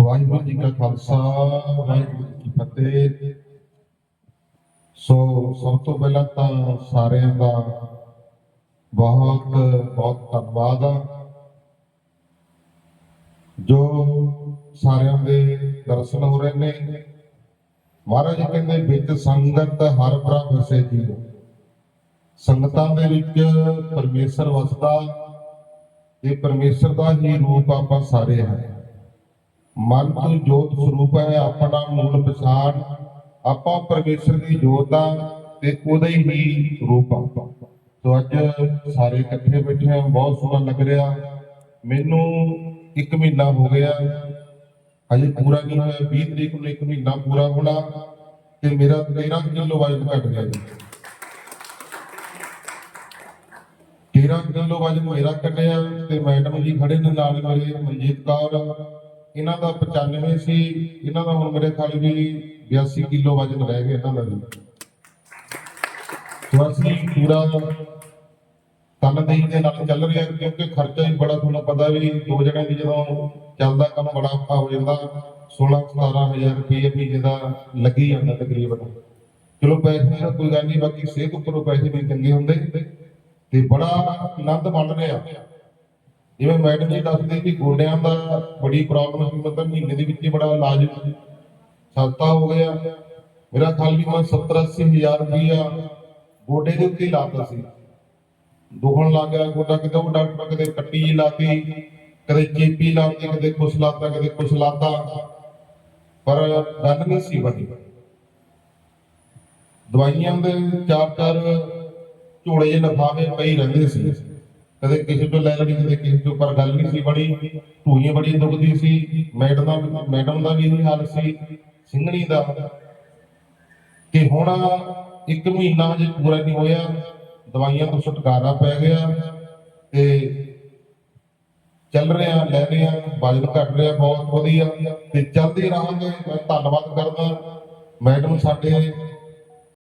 ਵਾਹਿਗੁਰੂ ਜੀ ਕਾ ਖਾਲਸਾ, ਵਾਹਿਗੁਰੂ ਜੀ ਕੀ ਫਤਿਹ। ਸੋ, ਸਭ ਤੋਂ ਪਹਿਲਾਂ ਤਾਂ ਸਾਰਿਆਂ ਦਾ ਬਹੁਤ ਬਹੁਤ ਧੰਨਵਾਦ ਆ। ਜੋ ਸਾਰਿਆਂ ਦੇ ਦਰਸ਼ਨ ਹੋ ਰਹੇ ਨੇ, ਮਹਾਰਾਜ ਜੀ ਕਹਿੰਦੇ ਵਿੱਚ ਸੰਗਤ ਹਰ ਭਰਾ ਵਸੇ ਜੀਓ ਸੰਗਤਾਂ ਦੇ ਵਿੱਚ ਪਰਮੇਸ਼ਰ ਵਸਦਾ ਇਹ ਪਰਮੇਸ਼ਰ ਦਾ ਹੀ ਰੂਪ ਆਪਾਂ ਸਾਰੇ ਹਾਂ ਮਨ ਤੋਂ ਜੋਤ ਸਰੂਪ ਹੈ, ਆਪਣਾ ਮੂਲ ਪਛਾਣ ਆਪਾਂ ਪਰਮੇਸ਼ਰ ਦੀ ਜੋਤ ਆ ਤੇ ਉਹਦਾ ਹੀ ਰੂਪ ਆ। ਤੋ ਅੱਜ ਸਾਰੇ ਇਕੱਠੇ ਬੈਠੇ ਆ, ਬਹੁਤ ਸੋਹਣਾ ਲੱਗ ਰਿਹਾ। ਮੈਨੂੰ ਇੱਕ ਮਹੀਨਾ ਹੋ ਗਿਆ। ਅਜੇ ਪੂਰਾ ਨਹੀਂ ਹੋਇਆ 20 ਤਰੀਕ ਨੂੰ ਇੱਕ ਮਹੀਨਾ ਪੂਰਾ ਹੋਣਾ ਤੇ ਮੇਰਾ 13 ਕਿਲੋ ਵਜਨ ਘਟ ਗਿਆ ਜੀ। 13 ਕਿਲੋ ਵਜਨ ਮੇਰਾ ਘਟਿਆ ਤੇ ਮੈਡਮ ਜੀ ਖੜੇ ਨੇ ਨਾਲ ਮੇਰੇ, ਮਨਜੀਤ ਕੌਰ। ਇਹਨਾਂ ਦਾ 95 ਸੀ, ਇਹਨਾਂ ਦਾ ਹੁਣ ਮੇਰੇ ਖਾਲੀ ਵੀ 82 ਕਿਲੋ ਵਜਨ ਰਹਿ ਗਿਆ ਇਹਨਾਂ ਦਾ ਸੋ ਅਸੀਂ ਪੂਰਾ ਤਨਦੇਹੀ ਦੇ ਨਾਲ ਚੱਲ ਰਿਹਾ ਕਿਉਂਕਿ ਖਰਚਾ ਹੀ ਬੜਾ ਤੁਹਾਨੂੰ ਪਤਾ ਵੀ ਦੋ ਜਣੇ ਦੀ ਜਦੋਂ ਚੱਲਦਾ ਕੰਮ ਬੜਾ ਔਖਾ ਹੋ ਜਾਂਦਾ 16 17000 ਰੁਪਏ ਮਹੀਨੇ ਦਾ ਲੱਗੀ ਜਾਂਦਾ ਤਕਰੀਬਨ। ਚਲੋ ਪੈਸੇ ਦਾ ਕੋਈ ਗੱਲ ਨਹੀਂ, ਬਾਕੀ ਸਿਹਤ ਉੱਪਰੋਂ ਪੈਸੇ ਵੀ ਚੰਗੇ ਹੁੰਦੇ। ਤੇ ਬੜਾ ਆਨੰਦ ਮਾਣ ਰਿਹਾ। ਜਿਵੇਂ ਮੈਡਮ ਜੀ ਦੱਸਦੇ ਕਿ ਗੋਡਿਆਂ ਦਾ ਬੜੀ ਪ੍ਰੋਬਲਮ ਸੀ, ਮਤਲਬ ਮਹੀਨੇ ਦੇ ਵਿੱਚ ਹੀ ਬੜਾ ਇਲਾਜ ਸਸਤਾ ਹੋ ਗਿਆ। ਮੇਰਾ ਖਾਲ ਵੀ ਮੈਂ 70 80 ਹਜ਼ਾਰ ਰੁਪਇਆ ਗੋਡੇ ਦੇ ਉੱਤੇ ਲਾਤਾ ਸੀ। ਦੁਖਣ ਲੱਗ ਗਿਆ, ਗੋਡਾ ਕਿਤੇ ਉਹ ਡਾਕਟਰ ਕਦੇ ਕੱਟੀ ਲਾਤੀ, ਕਦੇ ਚੇਪੀ ਲਾਤੀ, ਕਦੇ ਕੁਛ ਲਾਤਾ, ਕਦੇ ਕੁਛ ਲਾਤਾ। ਪਰ ਗੱਲ ਨਹੀਂ ਸੀ ਬਣੀ। ਦਵਾਈਆਂ ਦੇ ਚਾਰ ਚਾਰ ਝੋਲੇ ਜਿਹੇ ਲਫਾਵੇ ਪਈ ਰਹਿੰਦੇ ਸੀ। ਕਦੇ ਕਿਸੇ ਤੋਂ ਲੈ ਲੈਣੀ, ਕਦੇ ਕਿਸੇ ਤੋਂ, ਪਰ ਗੱਲ ਨਹੀਂ ਸੀ ਬੜੀ ਢੂਈਆਂ ਬੜੀ ਦੁਖਦੀ ਸੀ। ਮੈਡਮ ਦਾ ਮੈਡਮ ਦਾ ਵੀ ਇਹੀ ਹਾਲ ਸੀ, ਸਿੰਘਣੀ ਦਾ। ਕਿ ਹੁਣ ਇੱਕ ਮਹੀਨਾ ਹਜੇ ਪੂਰਾ ਨਹੀਂ ਹੋਇਆ, ਦਵਾਈਆਂ ਤੋਂ ਛੁਟਕਾਰਾ ਪੈ ਗਿਆ ਤੇ ਚੱਲ ਰਿਹਾ, ਲੈ ਰਿਹਾ, ਵਜਨ ਘਟ ਰਿਹਾ ਬਹੁਤ ਵਧੀਆ। ਤੇ ਚੱਲਦੇ ਰਹਾਂਗੇ। ਮੈਂ ਧੰਨਵਾਦ ਕਰਦਾ ਮੈਡਮ ਸਾਡੇ